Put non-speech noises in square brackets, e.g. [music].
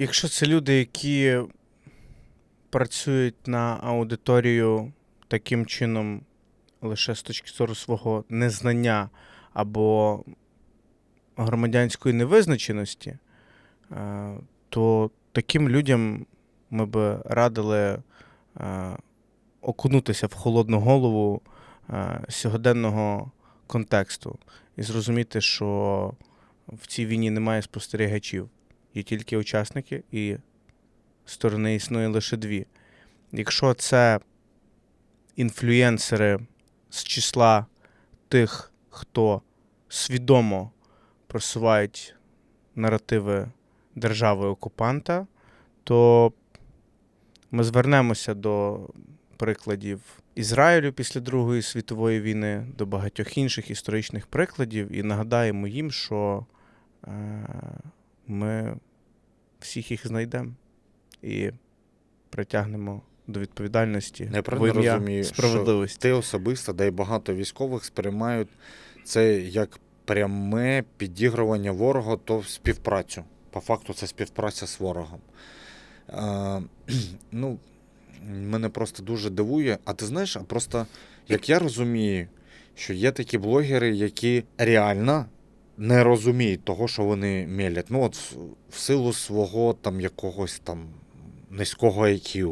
Якщо це люди, які працюють на аудиторію таким чином лише з точки зору свого незнання або громадянської невизначеності, е, то таким людям ми би радили е, окунутися в холодну голову е, сьогоденного контексту і зрозуміти, що в цій війні немає спостерігачів, є тільки учасники, і сторони існує лише дві. Якщо це інфлюєнсери з числа тих, хто свідомо просувають наративи держави-окупанта, то ми звернемося до прикладів Ізраїлю після Другої світової війни, до багатьох інших історичних прикладів і нагадаємо їм, що е, ми всіх їх знайдемо і притягнемо до відповідальності Я правильно розумію, що ти особисто, да й багато військових сприймають це як пряме підігрування ворога, то співпрацю. По факту це співпраця з ворогом. А, [clears throat] ну, мене просто дуже дивує. А ти знаєш, а просто як я розумію, що є такі блогери, які реально не розуміють того, що вони мелять. Ну, от в силу свого там якогось там низького IQ,